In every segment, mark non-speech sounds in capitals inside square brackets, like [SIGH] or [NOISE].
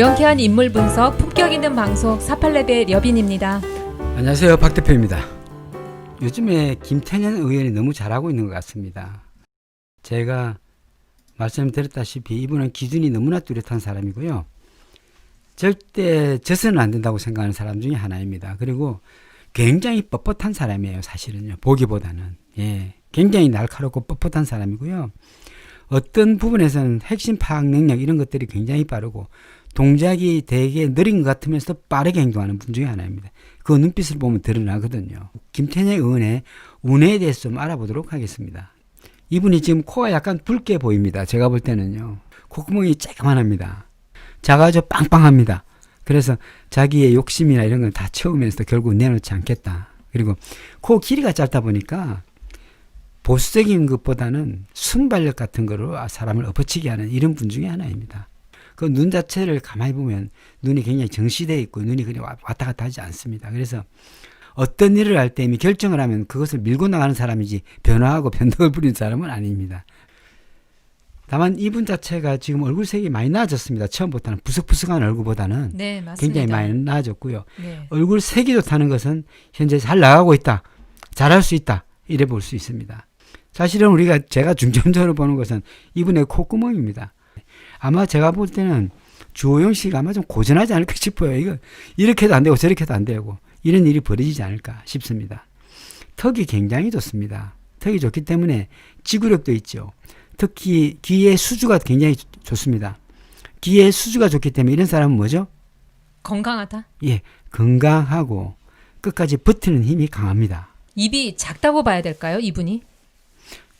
명쾌한 인물 분석, 품격 있는 방송 48레벨 여빈입니다. 안녕하세요. 박 대표입니다. 요즘에 김태년 의원이 너무 잘하고 있는 것 같습니다. 제가 말씀드렸다시피 이분은 기준이 너무나 뚜렷한 사람이고요. 절대 져서는 안 된다고 생각하는 사람 중에 하나입니다. 그리고 굉장히 뻣뻣한 사람이에요. 사실은요. 보기보다는. 예. 굉장히 날카롭고 뻣뻣한 사람이고요. 어떤 부분에서는 핵심 파악 능력 이런 것들이 굉장히 빠르고 동작이 되게 느린 것 같으면서도 빠르게 행동하는 분 중에 하나입니다. 그 눈빛을 보면 드러나거든요. 김태년 의원의 운에 대해서 좀 알아보도록 하겠습니다. 이분이 지금 코가 약간 붉게 보입니다. 제가 볼 때는요. 콧구멍이 쬐그만합니다. 작아져 빵빵합니다. 그래서 자기의 욕심이나 이런 걸 다 채우면서 결국 내놓지 않겠다. 그리고 코 길이가 짧다 보니까 보수적인 것보다는 순발력 같은 거로 사람을 엎어치게 하는 이런 분 중에 하나입니다. 그 눈 자체를 가만히 보면 눈이 굉장히 정시되어 있고 눈이 그냥 왔다 갔다 하지 않습니다. 그래서 어떤 일을 할 때 이미 결정을 하면 그것을 밀고 나가는 사람이지 변화하고 [LAUGHS] 변덕을 부리는 사람은 아닙니다. 다만 이분 자체가 지금 얼굴 색이 많이 나아졌습니다. 처음부터는 부석부석한 얼굴보다는 네. 굉장히 많이 나아졌고요. 네. 얼굴 색이 좋다는 것은 현재 잘 나가고 있다. 잘할 수 있다. 이래 볼 수 있습니다. 사실은 우리가 제가 중점적으로 보는 것은 이분의 콧구멍입니다. 아마 제가 볼 때는 주호영 씨가 아마 좀 고전하지 않을까 싶어요. 이거 이렇게 해도 안 되고 저렇게 해도 안 되고 이런 일이 벌어지지 않을까 싶습니다. 턱이 굉장히 좋습니다. 턱이 좋기 때문에 지구력도 있죠. 특히 귀의 수주가 굉장히 좋- 좋습니다. 귀의 수주가 좋기 때문에 이런 사람은 뭐죠? 건강하다. 예, 건강하고 끝까지 버티는 힘이 강합니다. 입이 작다고 봐야 될까요, 이분이?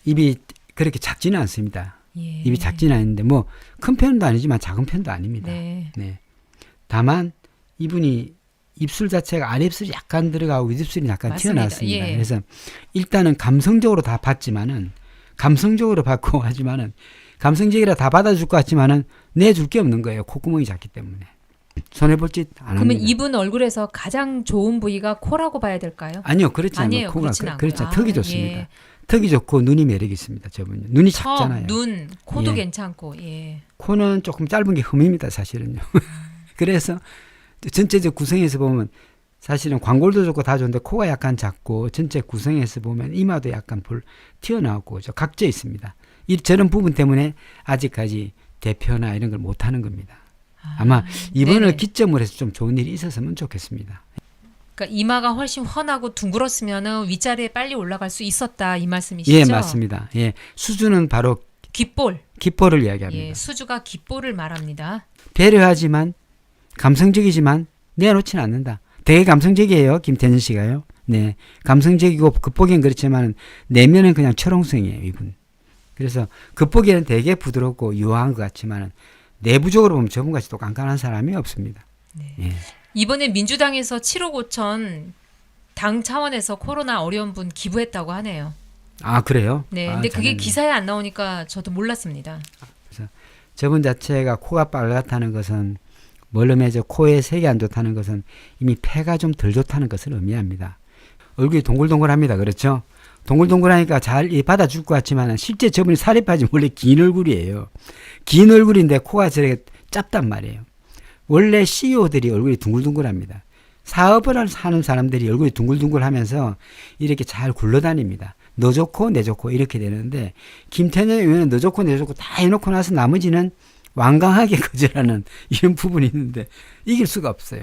입이 그렇게 작지는 않습니다. 예. 입이 작지는 않은데 뭐 큰 편도 아니지만 작은 편도 아닙니다. 네. 네. 다만 이분이 입술 자체가 아랫입술이 약간 들어가고 윗입술이 약간 맞습니다. 튀어나왔습니다. 예. 그래서 일단은 감성적으로 다 받지만은 감성적으로 받고 [LAUGHS] 하지만은 감성적이라 다 받아줄 것 같지만은 내줄 게 없는 거예요. 콧구멍이 작기 때문에 손해 볼 짓안 그러면 합니다. 이분 얼굴에서 가장 좋은 부위가 코라고 봐야 될까요? 아니요, 그렇지 않아요. 코가 그- 않고요. 그렇죠. 아, 턱이 좋습니다. 예. 턱이 좋고 눈이 매력 있습니다. 저분요. 눈이 턱, 작잖아요. 눈, 코도 예. 괜찮고. 예. 코는 조금 짧은 게 흠입니다, 사실은요. [LAUGHS] 그래서 전체적 구성에서 보면 사실은 광골도 좋고 다 좋은데 코가 약간 작고 전체 구성에서 보면 이마도 약간 볼 튀어나오고 저 각져 있습니다. 이 저런 부분 때문에 아직까지 대표나 이런 걸 못 하는 겁니다. 아마 이번을 네네. 기점으로 해서 좀 좋은 일이 있었으면 좋겠습니다. 그러니까 이마가 훨씬 훤하고 둥글었으면은 윗자리에 빨리 올라갈 수 있었다 이 말씀이시죠? 예, 맞습니다. 예. 수주는 바로 귓볼. 기포를 이야기합니다. 예, 수주가 귓볼을 말합니다. 배려하지만 감성적이지만 내놓지는 않는다. 되게 감성적이에요. 김태년 씨가요. 네. 감성적이고 겉보기엔 그렇지만 내면은 그냥 철옹성이에요. 이분. 그래서 겉보기에는 되게 부드럽고 유화한 것 같지만 내부적으로 보면 저분같이 또 깐깐한 사람이 없습니다. 네. 예. 이번에 민주당에서 7억 5천 당 차원에서 코로나 어려운 분 기부했다고 하네요. 아 그래요? 네. 아, 근데 그게 잘했네. 기사에 안 나오니까 저도 몰랐습니다. 저분 자체가 코가 빨갛다는 것은 멀름해져 코에 색이 안 좋다는 것은 이미 폐가 좀 덜 좋다는 것을 의미합니다. 얼굴이 동글동글합니다. 그렇죠? 동글동글하니까 잘이 받아줄 것 같지만 실제 저분이 살이 빠진 원래 긴 얼굴이에요. 긴 얼굴인데 코가 저렇게 짧단 말이에요. 원래 CEO들이 얼굴이 둥글둥글합니다. 사업을 하는 사람들이 얼굴이 둥글둥글하면서 이렇게 잘 굴러다닙니다. 너 좋고 내 좋고 이렇게 되는데 김태년 의원은 너 좋고 내 좋고 다 해놓고 나서 나머지는 완강하게 [LAUGHS] 거절하는 이런 부분이 있는데 이길 수가 없어요.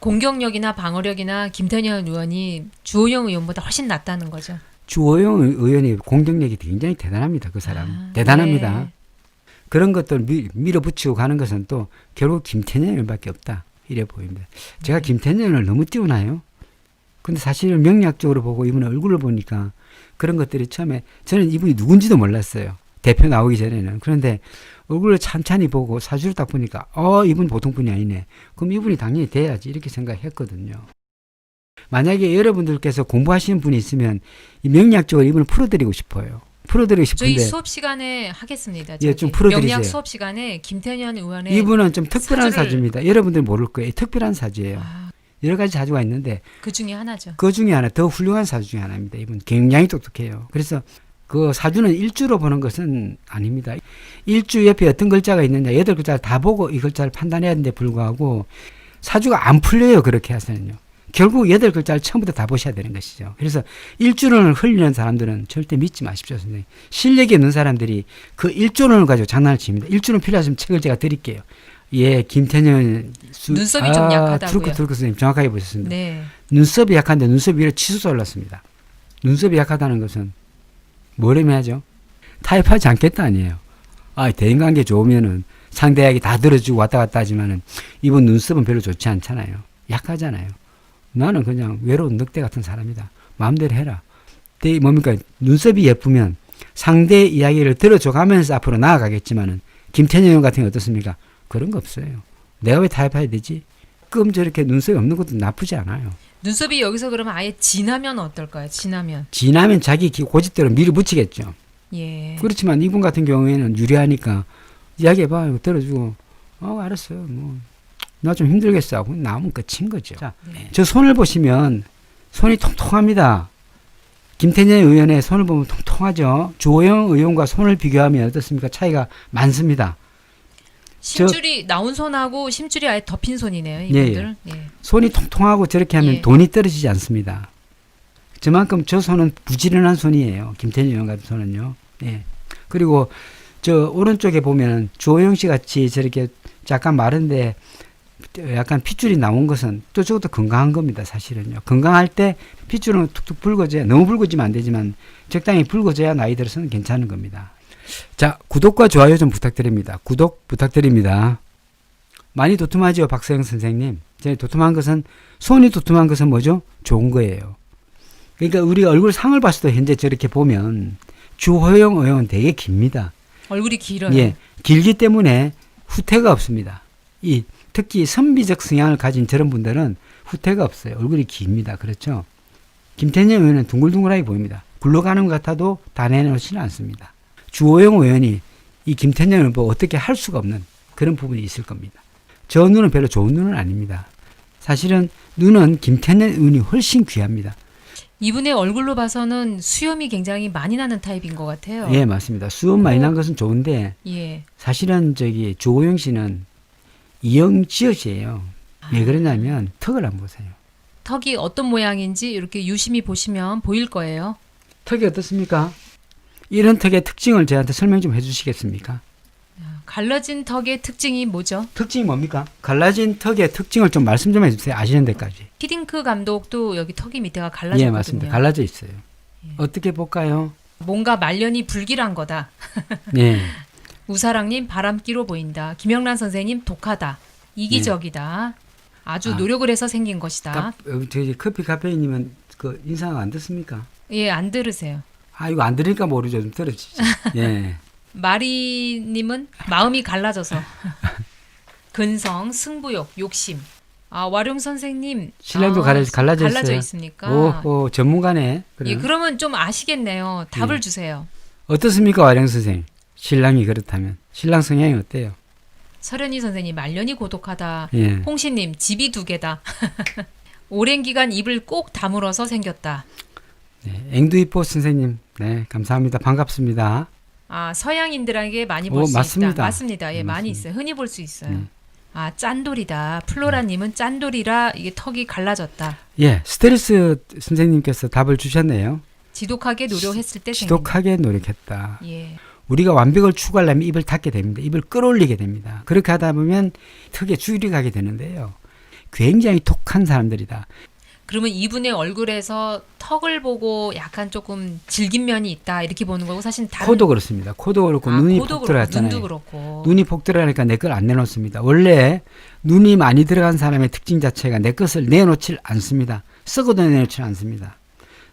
공격력이나 방어력이나 김태년 의원이 주호영 의원보다 훨씬 낫다는 거죠. 주호영 의원이 공격력이 굉장히 대단합니다. 그 사람 아, 대단합니다. 네. 그런 것들 미, 밀어붙이고 가는 것은 또 결국 김태년 의원밖에 없다 이래 보입니다. 제가 네. 김태년 의원을 너무 띄우나요? 근데 사실은 명리학적으로 보고 이분의 얼굴을 보니까 그런 것들이 처음에 저는 이분이 누군지도 몰랐어요. 대표 나오기 전에는. 그런데 얼굴을 찬찬히 보고 사주를 딱 보니까 어 이분 보통 분이 아니네. 그럼 이분이 당연히 돼야지 이렇게 생각했거든요. 만약에 여러분들께서 공부하시는 분이 있으면 이 명리학적으로 이분을 풀어드리고 싶어요. 풀어드리고 저희 싶은데 수업 시간에 하겠습니다. 예, 좀 풀어드리세요. 명리학 수업 시간에 김태년 의원의 이분은 좀 특별한 사주를- 사주입니다. 여러분들 모를 거예요. 특별한 사주예요. 아, 여러 가지 사주가 있는데 그 중에 하나죠. 그 중에 하나 더 훌륭한 사주 중에 하나입니다. 이분 굉장히 똑똑해요. 그래서 그 사주는 일주로 보는 것은 아닙니다. 일주 옆에 어떤 글자가 있느냐 여덟 글자를 다 보고 이 글자를 판단해야 하는데 불구하고 사주가 안 풀려요 그렇게 해서는요. 결국 여덟 글자를 처음부터 다 보셔야 되는 것이죠. 그래서 일주론을 흘리는 사람들은 절대 믿지 마십시오, 선생님. 실력이 없는 사람들이 그 일주론을 가지고 장난을 칩니다. 일주론 필요하시면 책을 제가 드릴게요. 예, 김태년 수, 눈썹이 좀 약하다고요. 트루크 트루크 선생님 정확하게 보셨습니다. 네. 눈썹이 약한데 눈썹 위로 치솟아 올랐습니다. 눈썹이 약하다는 것은 뭘 의미하죠? 타입하지 않겠다 아니에요. 아, 대인관계 좋으면은 상대에게 다 들어주고 왔다 갔다 하지만은 이분 눈썹은 별로 좋지 않잖아요. 약하잖아요. 나는 그냥 외로운 늑대 같은 사람이다. 마음대로 해라. 대 뭡니까? 눈썹이 예쁘면 상대 이야기를 들어줘 가면서 앞으로 나아가겠지만은 김태년 같은 게 어떻습니까? 그런 거 없어요. 내가 왜 타협해야 되지? 끔 저렇게 눈썹이 없는 것도 나쁘지 않아요. 눈썹이 여기서 그러면 아예 진하면 어떨까요? 진하면. 지나면 자기 기- 고집대로 밀어붙이겠죠. 예. 그렇지만 이분 같은 경우에는 유리하니까 이야기해봐 이거 들어주고 어 알았어요 뭐 나 좀 힘들겠어 하고 나오면 끝인 거죠. 자, 네. 저 손을 보시면 손이 통통합니다. 김태년 의원의 손을 보면 통통하죠. 조호영 의원과 손을 비교하면 어떻습니까? 차이가 많습니다. 심줄이 나온 손하고 심줄이 아예 덮인 손이네요. 예, 이분들. 예. 손이 통통하고 저렇게 하면 예. 돈이 떨어지지 않습니다. 저만큼 저 손은 부지런한 손이에요. 김태년 의원 같은 손은요. 예. 그리고 저 오른쪽에 보면 조호영 씨 같이 저렇게 약간 마른데 약간 핏줄이 나온 것은 또 저것도 건강한 겁니다. 사실은요. 건강할 때 핏줄은 툭툭 붉어져야 너무 붉어지면 안 되지만 적당히 붉어져야 나이 들어서는 괜찮은 겁니다. 자, 구독과 좋아요 좀 부탁드립니다. 구독 부탁드립니다. 많이 도톰하죠, 박서영 선생님. 제 도톰한 것은 손이 도톰한 것은 뭐죠? 좋은 거예요. 그러니까 우리 얼굴 상을 때 현재 저렇게 보면 주호영 의원은 되게 깁니다. 얼굴이 길어요. 예, 길기 때문에 후퇴가 없습니다. 이 특히 선비적 성향을 가진 저런 분들은 후퇴가 없어요. 얼굴이 깁니다. 그렇죠? 김태년 의원은 둥글둥글하게 보입니다. 굴러가는 것 같아도 다 내놓지는 않습니다. 주호영 의원이 이 김태년 보고 어떻게 할 수가 없는 그런 부분이 있을 겁니다. 저 눈은 별로 좋은 눈은 아닙니다. 사실은 눈은 김태년 의원이 훨씬 귀합니다. 이분의 얼굴로 봐서는 수염이 굉장히 많이 나는 타입인 것 같아요. 예, 맞습니다. 수업 많이 난 것은 좋은데 예. 사실은 저기 조호영 씨는 이영지엇이에요. 왜 그러냐면 턱을 안 보세요. 턱이 어떤 모양인지 이렇게 유심히 보시면 보일 거예요. 턱이 어떻습니까? 이런 턱의 특징을 저한테 설명 좀 해주시겠습니까? 갈라진 턱의 특징이 뭐죠? 특징이 뭡니까? 갈라진 턱의 특징을 좀 말씀 좀 해주세요. 아시는 데까지. 히딩크 감독도 여기 턱이 밑에가 갈라졌거든요. 예, 맞습니다. 갈라져 있어요. 어떻게 볼까요? 뭔가 말년이 불길한 거다. 네. [LAUGHS] 우사랑님 바람기로 보인다. 김영란 선생님 독하다. 이기적이다. 아주 아. 노력을 해서 생긴 것이다. 카, 어, 저기 커피 카페인님은 그 인상 안 듣습니까? 예, 안 들으세요. 아 이거 안 들으니까 모르죠. 좀 들어주지. [LAUGHS] 예. 마리님은 마음이 갈라져서 [LAUGHS] 근성, 승부욕, 욕심. 아 와룡 선생님 신랑도 아, 갈라- 갈라져 있어요. 있습니까? 오, 오 전문가네. 그럼. 예, 그러면 좀 아시겠네요. 답을 예. 주세요. 어떻습니까, 와령 선생? 신랑이 그렇다면 신랑 성향이 어때요? 설현희 선생님 말년이 고독하다. 예. 홍신님 집이 두 개다. [LAUGHS] 오랜 기간 입을 꼭 다물어서 생겼다. 네, 앵두이뽀 선생님, 네, 감사합니다. 반갑습니다. 아 서양인들에게 많이 오, 볼수 있다. 맞습니다. 맞습니다. 예, 네, 많이 맞습니다. 있어요. 흔히 볼 수 있어요. 음. 아 짠돌이다. 플로라님은 짠돌이라 이게 턱이 갈라졌다. 예, 스트레스 선생님께서 답을 주셨네요. 지독하게 노력했을 때 생긴. 지독하게 노력했다. 예. 우리가 완벽을 추구하려면 입을 닫게 됩니다. 입을 끌어올리게 됩니다. 그렇게 하다 보면 턱에 줄이 가게 되는데요. 굉장히 독한 사람들이다. 그러면 이분의 얼굴에서 턱을 보고 약간 조금 질긴 면이 있다 이렇게 보는 거고 사실 다른 코도 그렇습니다. 코도 그렇고 아, 눈이 코도 폭 그렇고 들어갔잖아요. 눈도 그렇고 눈이 폭 들어가니까 내 걸 안 내놓습니다. 원래 눈이 많이 들어간 사람의 특징 자체가 내 것을 내놓질 않습니다. 썩어도 내놓질 않습니다.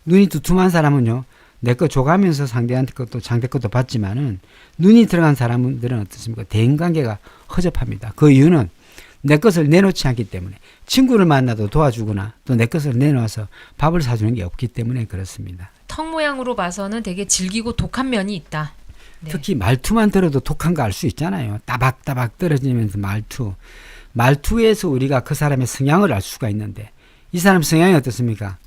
눈이 두툼한 사람은요, 내 거 줘가면서 상대한테 것도 상대 것도 받지만은 눈이 들어간 사람들은 어떻습니까? 대인관계가 허접합니다. 그 이유는 내 것을 내놓지 않기 때문에 친구를 만나도 도와주거나 또 내 것을 내놓아서 밥을 사주는 게 없기 때문에 그렇습니다. 턱 모양으로 봐서는 되게 질기고 독한 면이 있다. 네. 특히 말투만 들어도 독한 거 알 수 있잖아요. 따박따박 떨어지면서 말투. 말투에서 우리가 그 사람의 성향을 알 수가 있는데 이 사람 성향이 어떻습니까?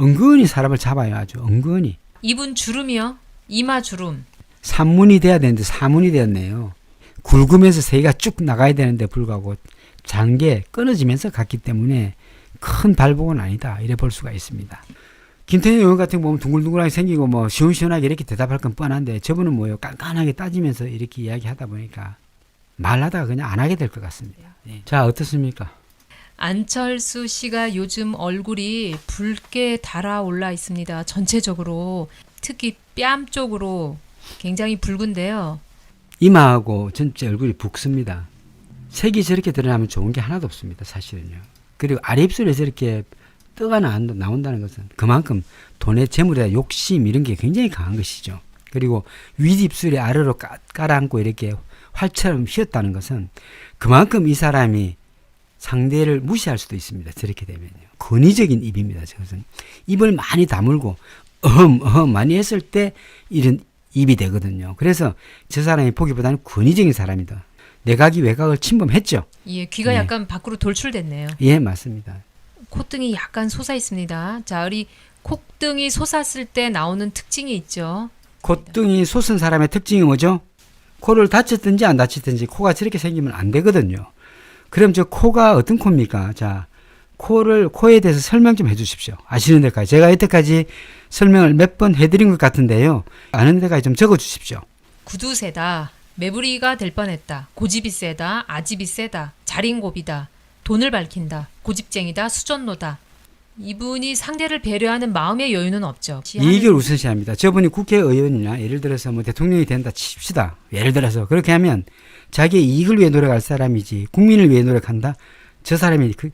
은근히 사람을 잡아요. 아주 은근히. 이분 주름이요. 이마 주름. 산문이 돼야 되는데 사문이 되었네요. 굵으면서 세가 쭉 나가야 되는데 불구하고 장게 끊어지면서 갔기 때문에 큰 발복은 아니다. 이래 볼 수가 있습니다. 김태현 의원 같은 거 보면 둥글둥글하게 생기고 뭐 시원시원하게 이렇게 대답할 건 뻔한데 저분은 뭐요 깐깐하게 따지면서 이렇게 이야기하다 보니까 말하다가 그냥 안 하게 될 것 같습니다. 예. 자 어떻습니까? 안철수 씨가 요즘 얼굴이 붉게 달아올라 있습니다. 전체적으로 특히 뺨 쪽으로 굉장히 붉은데요. 이마하고 전체 얼굴이 붓습니다. 색이 저렇게 드러나면 좋은 게 하나도 없습니다. 사실은요. 그리고 아래 입술에 저렇게 뜨가 나- 나온다는 것은 그만큼 돈의 재물에 욕심 이런 게 굉장히 강한 것이죠. 그리고 윗입술이 아래로 까, 깔아앉고 이렇게 활처럼 휘었다는 것은 그만큼 이 사람이 상대를 무시할 수도 있습니다. 저렇게 되면요. 권위적인 입입니다. 저것은 입을 많이 다물고 어흠 어흠 많이 했을 때 이런 입이 되거든요. 그래서 저 사람이 보기보다는 권위적인 사람이다. 내각이 외곽을 침범했죠. 예, 귀가 네. 약간 밖으로 돌출됐네요. 예, 맞습니다. 콧등이 약간 솟아 있습니다. 자, 우리 콧등이 솟았을 때 나오는 특징이 있죠. 콧등이 솟은 사람의 특징이 뭐죠? 코를 다쳤든지 안 다쳤든지 코가 저렇게 생기면 안 되거든요. 그럼 저 코가 어떤 코입니까? 자, 코를 코에 대해서 설명 좀 해주십시오. 아시는 데까지 제가 여태까지 설명을 몇 번 해드린 것 같은데요. 아는 데까지 좀 적어주십시오. 구두세다. 매부리가 될 뻔했다. 고집이 세다. 아집이 세다. 자린고비다. 돈을 밝힌다. 고집쟁이다. 수전노다. 이분이 상대를 배려하는 마음의 여유는 없죠. 이익을 우선시합니다. 저분이 국회의원이나 예를 들어서 뭐 대통령이 된다 칩시다. 예를 들어서 그렇게 하면 자기의 이익을 위해 노력할 사람이지 국민을 위해 노력한다. 저 사람이 그,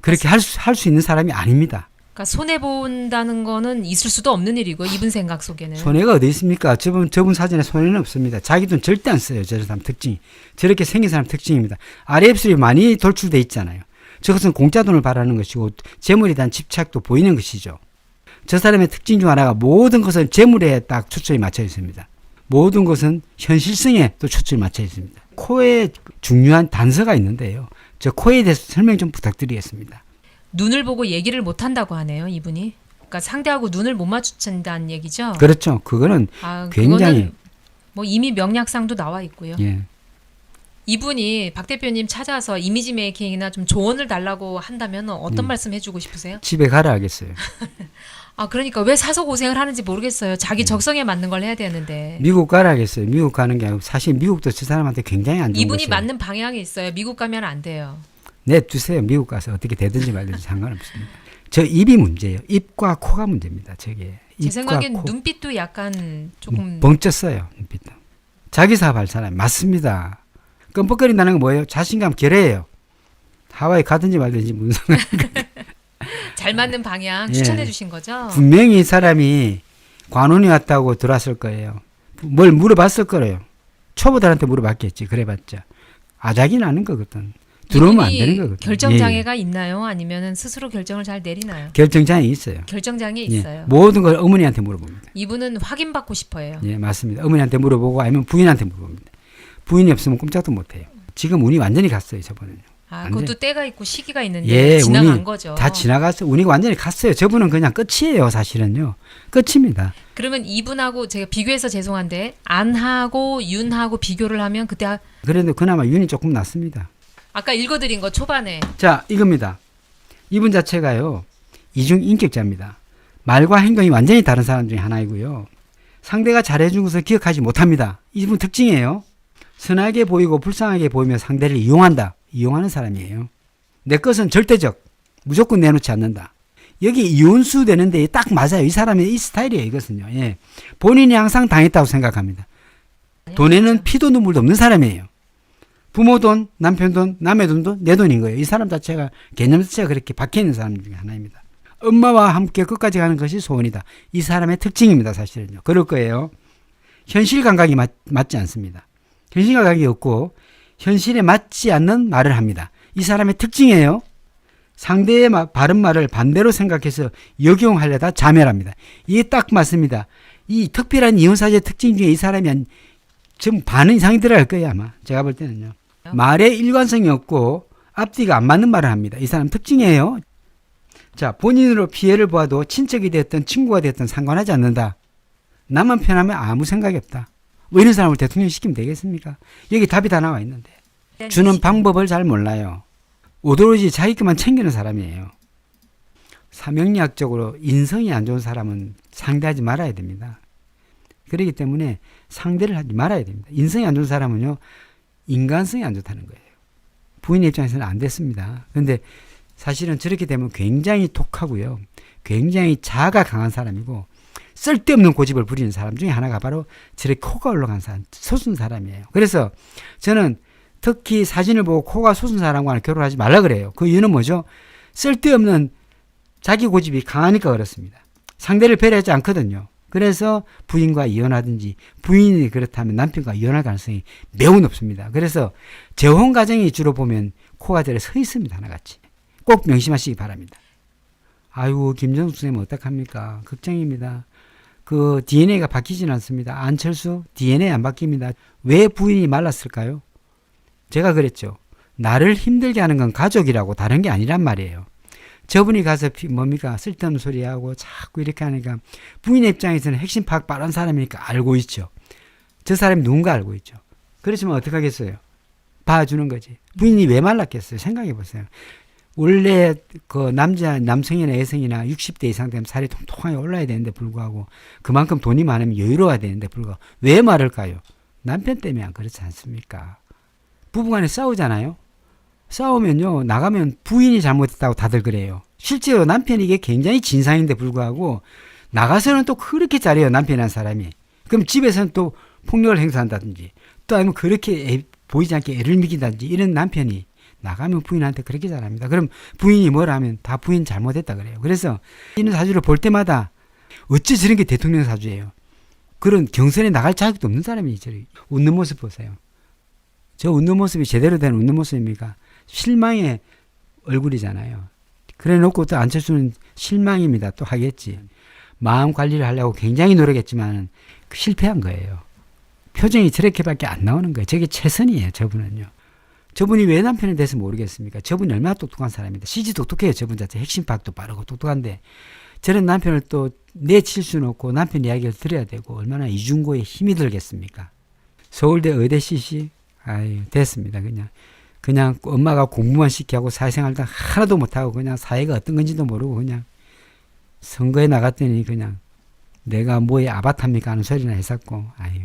그렇게 할수 할 수 있는 사람이 아닙니다. 그러니까 손해 본다는 거는 있을 수도 없는 일이고 이분 생각 속에는 손해가 어디 있습니까? 저분 저분 사진에 손해는 없습니다. 자기 돈 절대 안 써요. 저 사람 특징이 저렇게 생긴 사람 특징입니다. 입술이 많이 돌출돼 있잖아요. 저것은 공짜 돈을 바라는 것이고 재물에 대한 집착도 보이는 것이죠. 저 사람의 특징 중 하나가 모든 것은 재물에 딱 초점이 맞춰 있습니다. 모든 것은 현실성에 또 초점이 맞춰 있습니다. 코에 중요한 단서가 있는데요. 저 코에 대해서 설명 좀 부탁드리겠습니다. 눈을 보고 얘기를 못 한다고 하네요, 이분이. 그러니까 상대하고 눈을 못 마주친다는 얘기죠. 그렇죠. 그거는 아, 굉장히- 뭐 이미 명약상도 나와 있고요. 예. 이분이 박 대표님 찾아서 이미지 메이킹이나 좀 조언을 달라고 한다면 어떤 음. 말씀 해주고 싶으세요? 집에 가라 하겠어요. [LAUGHS] 아 그러니까 왜 사서 고생을 하는지 모르겠어요. 음. 자기 적성에 맞는 걸 해야 되는데 미국 가라 하겠어요. 미국 가는 게 아니고 사실 미국도 저 사람한테 굉장히 안 좋은 이분이 곳이에요. 맞는 방향이 있어요. 미국 가면 안 돼요. 내두세요. 미국 가서 어떻게 되든지 말든지 상관없습니다. 저 입이 문제예요. 입과 코가 문제입니다. 저게 제 생각엔 코. 눈빛도 약간 조금 벙쪘어요. 눈빛도. 자기 사업할 사람 맞습니다. 끔뻑거린다는 건 뭐예요? 자신감 결여예요. 하와이 가든지 말든지 무슨 상관. [LAUGHS] 잘 맞는 방향 예. 추천해 주신 거죠? 분명히 이 사람이 관원이 왔다고 들어왔을 거예요. 뭘 물어봤을 거예요. 초보들한테 물어봤겠지. 그래봤자 아작이 나는 거거든. 들어오면 안 되는 거거든. 결정 예, 예. 장애가 있나요? 아니면 스스로 결정을 잘 내리나요? 결정 장애 있어요. 결정 장애 예, 있어요. 모든 걸 어머니한테 물어봅니다. 이분은 확인받고 싶어요. 예, 맞습니다. 어머니한테 물어보고 아니면 부인한테 물어봅니다. 부인이 없으면 꼼짝도 못 해요. 지금 운이 완전히 갔어요, 저분은요. 아. 그것도 때가 있고 시기가 있는데 예, 지나간 운이 거죠. 다 지나갔어요. 운이 완전히 갔어요. 저분은 그냥 끝이에요, 사실은요. 끝입니다. 그러면 이분하고 제가 비교해서 죄송한데 안하고 윤하고 비교를 하면 그때 아- 그래도 그나마 운이 조금 났습니다. 아까 읽어드린 거 초반에 자, 이겁니다. 이분 자체가요, 이중 인격자입니다. 말과 행동이 완전히 다른 사람 중에 하나이고요. 상대가 잘해준 것을 기억하지 못합니다. 이분 특징이에요. 선하게 보이고 불쌍하게 보이며 상대를 이용한다. 이용하는 사람이에요. 내 것은 절대적. 무조건 내놓지 않는다. 여기 이혼수 되는데 딱 맞아요. 이 사람의 이 스타일이에요. 이것은요. 예. 본인이 항상 당했다고 생각합니다. 돈에는 피도 눈물도 없는 사람이에요. 부모 돈, 남편 돈, 남의 돈도 내 돈인 거예요. 이 사람 자체가 개념 자체가 그렇게 박혀 있는 사람 중에 하나입니다. 엄마와 함께 끝까지 가는 것이 소원이다. 이 사람의 특징입니다. 사실은요. 그럴 거예요. 현실 감각이 맞, 맞지 않습니다. 현실 감각이 없고 현실에 맞지 않는 말을 합니다. 이 사람의 특징이에요. 상대의 마- 바른 말을 반대로 생각해서 역용하려다 자멸합니다. 이게 딱 맞습니다. 이 특별한 이혼사의 특징 중에 이 사람이 한 지금 반 이상이 들어갈 거예요 아마 제가 볼 때는요. 말에 일관성이 없고 앞뒤가 안 맞는 말을 합니다. 이 사람 특징이에요. 자 본인으로 피해를 보아도 친척이 됐든 친구가 됐든 상관하지 않는다. 나만 편하면 아무 생각이 없다. 뭐 이런 사람을 대통령 시키면 되겠습니까? 여기 답이 다 나와 있는데. 주는 방법을 잘 몰라요. 오로지 자기 것만 챙기는 사람이에요. 사명리학적으로 인성이 안 좋은 사람은 상대하지 말아야 됩니다. 그렇기 때문에 상대를 하지 말아야 됩니다. 인성이 안 좋은 사람은요, 인간성이 안 좋다는 거예요. 부인 입장에서는 안 됐습니다. 그런데 사실은 저렇게 되면 굉장히 독하고요. 굉장히 자아가 강한 사람이고, 쓸데없는 고집을 부리는 사람 중에 하나가 바로 저렇게 코가 올라간 사람, 소순 사람이에요. 그래서 저는 특히 사진을 보고 코가 솟은 사람과는 결혼하지 말라 그래요. 그 이유는 뭐죠? 쓸데없는 자기 고집이 강하니까 그렇습니다. 상대를 배려하지 않거든요. 그래서 부인과 이혼하든지 부인이 그렇다면 남편과 이혼할 가능성이 매우 높습니다. 그래서 재혼 가정이 주로 보면 코가 저래 서 있습니다. 하나같이. 꼭 명심하시기 바랍니다. 아이고 김정수 선생님 어떡합니까? 걱정입니다. 그 DNA가 바뀌지는 않습니다. 안철수 DNA 안 바뀝니다. 왜 부인이 말랐을까요? 제가 그랬죠. 나를 힘들게 하는 건 가족이라고 다른 게 아니란 말이에요. 저분이 가서 피- 뭡니까 쓸데없는 소리하고 자꾸 이렇게 하니까 부인 입장에서는 핵심 파악 빠른 사람이니까 알고 있죠. 저 사람이 누군가 알고 있죠. 그렇지만 어떡하겠어요. 봐주는 거지. 부인이 왜 말랐겠어요. 생각해 보세요. 원래 그 남자 남성이나 여성이나 60대 이상 되면 살이 통통하게 올라야 되는데 불구하고 그만큼 돈이 많으면 여유로워야 되는데 불구하고 왜 말을까요? 남편 때문에 안 그렇지 않습니까? 부부간에 싸우잖아요. 싸우면요 나가면 부인이 잘못했다고 다들 그래요. 실제로 남편이 이게 굉장히 진상인데 불구하고 나가서는 또 그렇게 잘해요 남편이라는 사람이. 그럼 집에서는 또 폭력을 행사한다든지 또 아니면 그렇게 애- 보이지 않게 애를 미긴다든지 이런 남편이 나가면 부인한테 그렇게 잘합니다. 그럼 부인이 뭐라 하면 다 부인 잘못했다 그래요. 그래서 이런 사주를 볼 때마다 어찌 저런 게 대통령 사주예요. 그런 경선에 나갈 자격도 없는 사람이 저리 웃는 모습 보세요. 저 웃는 모습이 제대로 된 웃는 모습입니까? 실망의 얼굴이잖아요. 그래 놓고 또 안철수는 실망입니다. 또 하겠지. 마음 관리를 하려고 굉장히 노력했지만 실패한 거예요. 표정이 저렇게밖에 안 나오는 거예요. 저게 최선이에요. 저분은요. 저분이 왜 남편에 대해서 모르겠습니까? 저분이 얼마나 똑똑한 사람입니다. 시지 똑똑해요. 저분 자체 핵심 파악도 빠르고 똑똑한데 저런 남편을 또 내칠 수는 없고 남편 이야기를 들어야 되고 얼마나 이중고에 힘이 들겠습니까? 서울대 의대 CC 아유 됐습니다. 그냥 그냥 엄마가 공부만 시키고 사회생활도 하나도 못하고 그냥 사회가 어떤 건지도 모르고 그냥 선거에 나갔더니 그냥 내가 뭐의 아바타입니까 하는 소리나 했었고 아유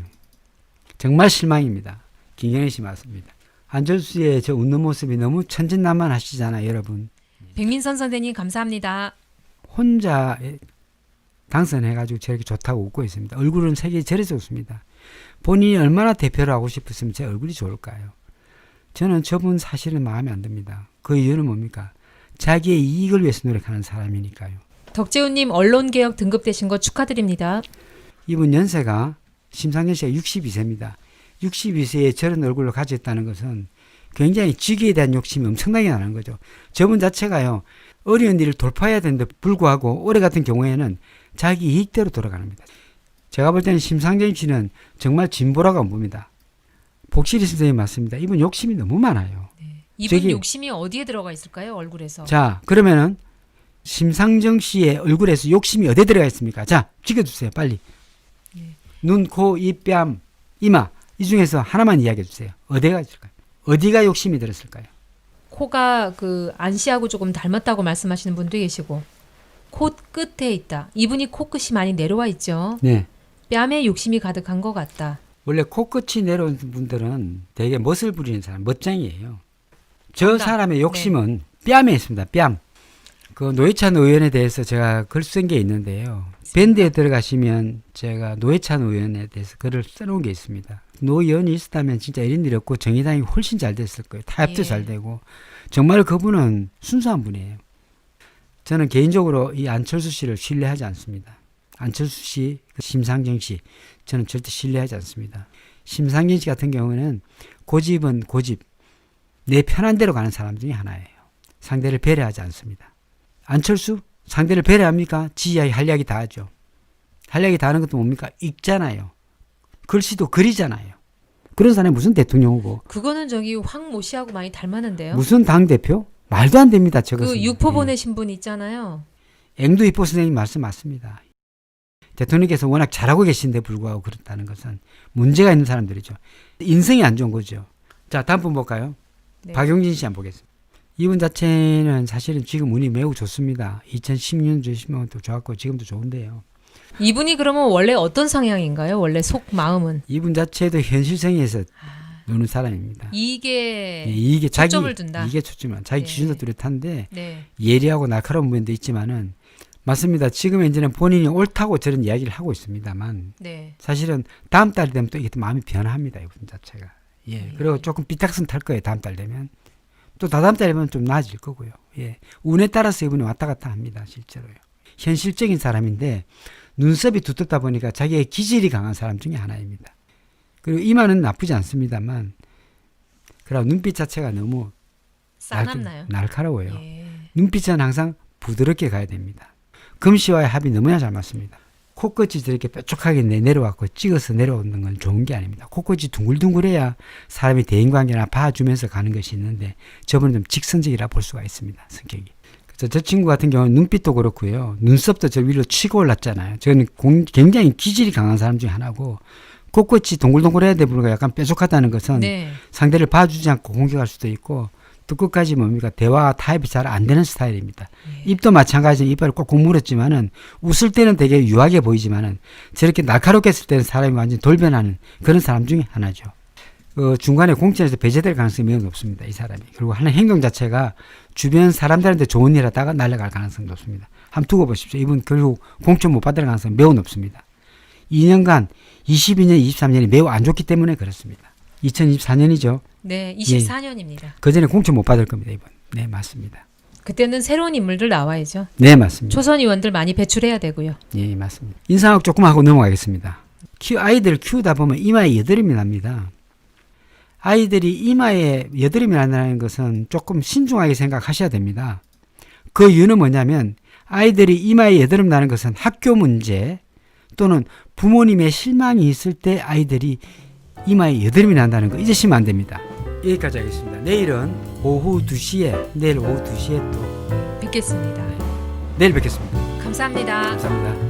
정말 실망입니다. 김경희 씨 맞습니다. 안철수의 저 웃는 모습이 너무 천진난만하시잖아요, 여러분. 백민선 선생님 감사합니다. 혼자 당선해가지고 저렇게 좋다고 웃고 있습니다. 얼굴은 세계 제일 좋습니다. 본인이 얼마나 대표를 하고 싶었으면 제 얼굴이 좋을까요? 저는 저분 사실은 마음에 안 듭니다. 그 이유는 뭡니까? 자기의 이익을 위해서 노력하는 사람이니까요. 덕재훈님 언론개혁 등급되신 거 축하드립니다. 이분 연세가 심상현 씨가 62세입니다. 62세에 저런 얼굴을 가졌다는 것은 굉장히 직위에 대한 욕심이 엄청나게 나는 거죠. 저분 자체가요. 어려운 일을 돌파해야 되는데 불구하고 올해 같은 경우에는 자기 이익대로 돌아갑니다. 제가 볼 때는 심상정 씨는 정말 진보라고 안 봅니다. 복실이 선생님 맞습니다. 이분 욕심이 너무 많아요. 이분 저기- 욕심이 어디에 들어가 있을까요? 얼굴에서. 자, 그러면은 심상정 씨의 얼굴에서 욕심이 어디에 들어가 있습니까? 자, 찍어주세요, 빨리. 네. 눈, 코, 입, 뺨, 이마 이 중에서 하나만 이야기해 주세요. 어디가 있을까요? 어디가 욕심이 들었을까요? 코가 그 안씨하고 조금 닮았다고 말씀하시는 분도 계시고 코 끝에 있다. 이분이 코끝이 많이 내려와 있죠. 네. 뺨에 욕심이 가득한 것 같다. 원래 코끝이 내려온 분들은 되게 멋을 부리는 사람, 멋쟁이에요. 저 정답. 사람의 욕심은 뺨에 있습니다. 뺨. 그 노회찬 의원에 대해서 제가 글 쓴 게 있는데요. 밴드에 들어가시면 제가 노회찬 의원에 대해서 글을 써놓은 게 있습니다. 노 의원이 있었다면 진짜 이런 일이 없고 정의당이 훨씬 잘 됐을 거예요. 타협도 예. 잘 되고 정말 그분은 순수한 분이에요. 저는 개인적으로 이 안철수 씨를 신뢰하지 않습니다. 안철수 씨, 그 심상정 씨, 저는 절대 신뢰하지 않습니다. 심상정 씨 같은 경우는 고집은 고집, 내 편한 대로 가는 사람 중에 하나예요. 상대를 배려하지 않습니다. 안철수 상대를 배려합니까? 지 이야기 할 이야기 다 하죠. 할 이야기 다 하는 것도 뭡니까? 읽잖아요. 글씨도 그리잖아요. 그런 사람이 무슨 대통령이고 그거는 저기 황모 씨하고 많이 닮았는데요. 무슨 당 대표? 말도 안 됩니다. 저것은. 그 유포 예. 보내신 분 있잖아요. 앵두 이포 선생님 말씀 맞습니다. 대통령께서 워낙 잘하고 계신데 불구하고 그렇다는 것은 문제가 있는 사람들이죠. 인성이 안 좋은 거죠. 자, 다음 분 볼까요? 네. 박용진 씨 한번 보겠습니다. 이분 자체는 사실은 지금 운이 매우 좋습니다. 2010년 주시면도 좋았고 지금도 좋은데요. 이분이 그러면 원래 어떤 성향인가요? 원래 속 마음은 이분 자체도 현실성에서 노는 사람입니다. 이게 예, 이게 자기 초점을 둔다. 이게 초점은 자기 네. 기준도 뚜렷한데 네. 예리하고 날카로운 부분도 있지만은 맞습니다. 지금 현재는 본인이 옳다고 저런 이야기를 하고 있습니다만 네. 사실은 다음 달 되면 또 이게 또 마음이 변합니다. 이분 자체가. 예. 네. 그리고 조금 삐딱선 탈 거예요. 다음 달 되면. 또 다다음 달 되면 좀 나아질 거고요. 예. 운에 따라서 이분이 왔다 갔다 합니다. 실제로요. 현실적인 사람인데 눈썹이 두텁다 보니까 자기의 기질이 강한 사람 중에 하나입니다. 그리고 이마는 나쁘지 않습니다만 그리고 눈빛 자체가 너무 싸납나요? 날, 날카로워요. 예. 눈빛은 항상 부드럽게 가야 됩니다. 금시와의 합이 너무나 잘 맞습니다. 코끝이 저렇게 뾰족하게 내- 내려왔고 찍어서 내려오는 건 좋은 게 아닙니다. 코끝이 둥글둥글해야 사람이 대인관계나 봐주면서 가는 것이 있는데 저분은 좀 직선적이라 볼 수가 있습니다. 성격이. 그래서 저 친구 같은 경우는 눈빛도 그렇고요. 눈썹도 저 위로 치고 올랐잖아요. 저는 공- 굉장히 기질이 강한 사람 중에 하나고 코끝이 동글동글해야 돼 보니까 약간 뾰족하다는 것은 네. 상대를 봐주지 않고 공격할 수도 있고 또 끝까지 뭡니까 대화 타입이 잘 안 되는 스타일입니다. 예. 입도 마찬가지로 이빨을 꼭꼭 물었지만은 웃을 때는 되게 유하게 보이지만은 저렇게 날카롭게 했을 때는 사람이 완전 돌변하는 그런 사람 중에 하나죠. 그 중간에 공천에서 배제될 가능성이 매우 높습니다. 이 사람이. 그리고 하는 행동 자체가 주변 사람들한테 좋은 일 하다가 날아갈 가능성이 높습니다. 한번 두고 보십시오. 이분 결국 공천 못 받을 가능성이 매우 높습니다. 2년간 22년, 23년이 매우 안 좋기 때문에 그렇습니다. 2024년이죠. 네. 예. 24년입니다. 그 전에 공천 못 받을 겁니다, 이번. 네, 맞습니다. 그때는 새로운 인물들 나와야죠. 네, 맞습니다. 초선 의원들 많이 배출해야 되고요. 예, 맞습니다. 인상학 조금 하고 넘어가겠습니다. 키, 아이들 키우다 보면 이마에 여드름이 납니다. 아이들이 이마에 여드름이 난다는 것은 조금 신중하게 생각하셔야 됩니다. 그 이유는 뭐냐면 아이들이 이마에 여드름 나는 것은 학교 문제 또는 부모님의 실망이 있을 때 아이들이 이마에 여드름이 난다는 거 잊으시면 안 됩니다. 여기까지 하겠습니다. 내일은 오후 2시에 내일 오후 2시에 또 뵙겠습니다. 내일 뵙겠습니다. 감사합니다. 감사합니다.